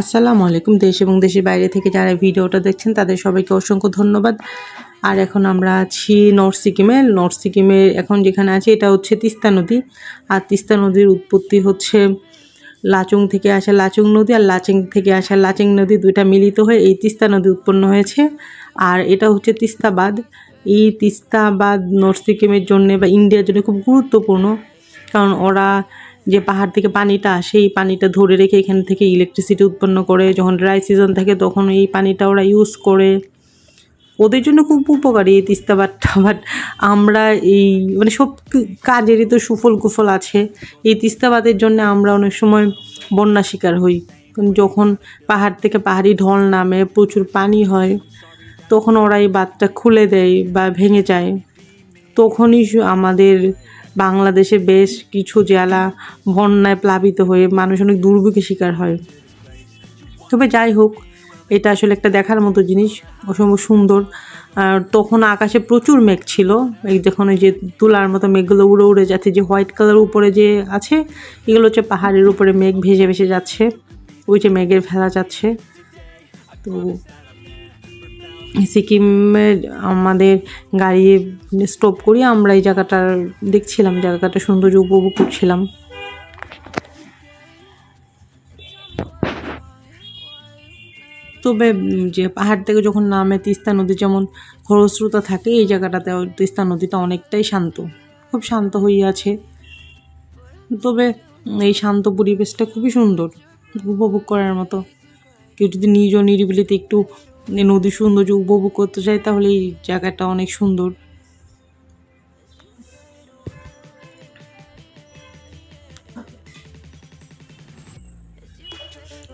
আসসালামু আলাইকুম, দেশ এবং দেশের বাইরে থেকে যারা ভিডিওটা দেখছেন, তাদের সবাইকে অসংখ্য ধন্যবাদ। আর এখন আমরা আছি নর্থ সিকিমে নর্থ সিকিমে এখন যেখানে আছি, এটা হচ্ছে তিস্তা নদী। আর তিস্তা নদীর উৎপত্তি হচ্ছে লাচুং থেকে আসা লাচুং নদী, আর লাচেং থেকে আসা লাচেং নদী দুইটা মিলিত হয়ে এই তিস্তা নদী উৎপন্ন হয়েছে। আর এটা হচ্ছে তিস্তাবাদ। এই তিস্তাবাদ নর্থ সিকিমের জন্যে বা ইন্ডিয়ার জন্য খুব গুরুত্বপূর্ণ, কারণ ওরা যে পাহাড় থেকে পানিটা আসে এই পানিটা ধরে রেখে এখান থেকে ইলেকট্রিসিটি উৎপন্ন করে, যখন ড্রাই সিজন থাকে তখন এই পানিটা ওরা ইউজ করে। ওদের জন্য খুব উপকারী এই তিস্তাবাদটা বাট আমরা এই মানে সব কাজেরই তো সুফল কুফল আছে। এই তিস্তাবাদের জন্য আমরা অনেক সময় বন্যা শিকার হই। যখন পাহাড় থেকে পাহাড়ি ঢল নামে, প্রচুর পানি হয়, তখন ওরা এই বাঁধটা খুলে দেয় বা ভেঙে যায়। তখনই আমাদের বাংলাদেশে বেশ কিছু জেলা বন্যায় প্লাবিত হয়ে মানুষ অনেক দুর্ভোগের শিকার হয়। তবে যাই হোক, এটা আসলে একটা দেখার মতো জিনিস। অসম্ভব সুন্দর। আর তখন আকাশে প্রচুর মেঘ ছিল। এই দেখুন ওই যে তুলার মতো মেঘগুলো উড়ে উড়ে যাচ্ছে, যে হোয়াইট কালার উপরে যে আছে, এগুলো হচ্ছে পাহাড়ের উপরে মেঘ ভেসে ভেসে যাচ্ছে। ওই যে মেঘের ভেলা যাচ্ছে। তো সিকিমে আমাদের গাড়ি স্টপ করি, আমরা এই জায়গাটা দেখছিলাম, জায়গাটা সৌন্দর্য উপভোগ করছিলাম। তবে যে পাহাড় থেকে যখন নামে তিস্তা নদী, যেমন খরস্রোতা থাকে, এই জায়গাটাতে তিস্তা নদীটা অনেকটাই শান্ত, খুব শান্ত আছে। তবে এই শান্ত পরিবেশটা খুবই সুন্দর, উপভোগ করার মতো। কেউ যদি নিজ নিরিবিলিতে একটু নদীর সৌন্দর্য উপভোগ করতে চাই, তাহলে এই জায়গাটা অনেক সুন্দর।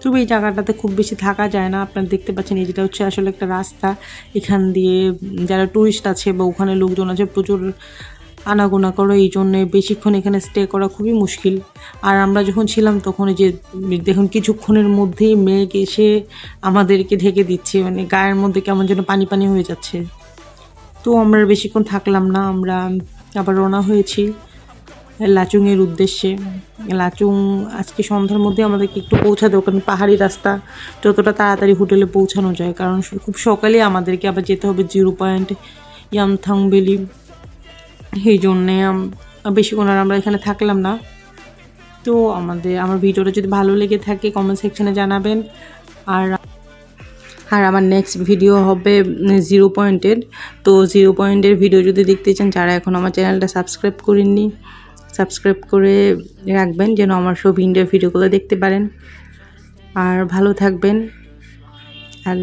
তবে এই জায়গাটাতে খুব বেশি থাকা যায় না। আপনারা দেখতে পাচ্ছেন, এই যেটা হচ্ছে আসলে একটা রাস্তা। এখান দিয়ে যারা টুরিস্ট আছে বা ওখানে লোকজন আছে, প্রচুর আনাগোনা করো, এই জন্যে বেশিক্ষণ এখানে স্টে করা খুবই মুশকিল। আর আমরা যখন ছিলাম তখন যে, দেখুন কিছুক্ষণের মধ্যেই মেঘ এসে আমাদেরকে ঢেকে দিচ্ছে মানে গায়ের মধ্যে কেমন যেন পানি পানি হয়ে যাচ্ছে। তো আমরা বেশিক্ষণ থাকলাম না, আমরা আবার রওনা হয়েছি লাচুংয়ের উদ্দেশ্যে। লাচুং আজকে সন্ধ্যার মধ্যে আমাদেরকে একটু পৌঁছাতে কারণ পাহাড়ি রাস্তা যতটা তাড়াতাড়ি হোটেলে পৌঁছানো যায়, কারণ খুব সকালে আমাদেরকে আবার যেতে হবে জিরো পয়েন্ট ইয়ামথাং বেলি এই জন্যে বেশিক্ষণ আর আমরা এখানে থাকলাম না। তো আমাদের, আমার ভিডিওটা যদি ভালো লেগে থাকে কমেন্ট সেকশানে জানাবেন। আর আর আমার নেক্সট ভিডিও হবে জিরো পয়েন্টের তো জিরো পয়েন্টের ভিডিও যদি দেখতে চান, যারা এখন আমার চ্যানেলটা সাবস্ক্রাইব করেননি সাবস্ক্রাইব করে রাখবেন, যেন আমার সব ইন্ডিয়ার ভিডিওগুলো দেখতে পারেন। আর ভালো থাকবেন। আর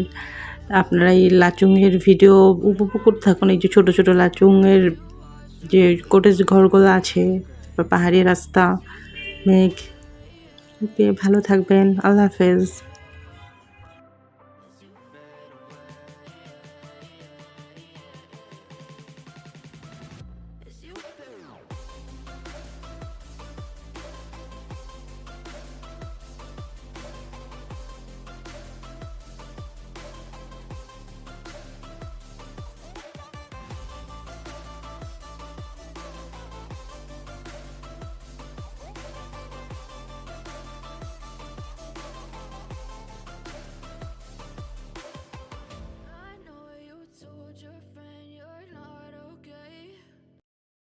আপনারা এই লাচুংয়ের ভিডিও উপভোগ করতে থাকুন, এই যে ছোটো ছোটো লাচুংয়ের যে কোটেজ ঘরগুলো আছে পাহাড়ি রাস্তা মেঘ। ওকে ভালো থাকবেন। আল্লাহ হাফেজ।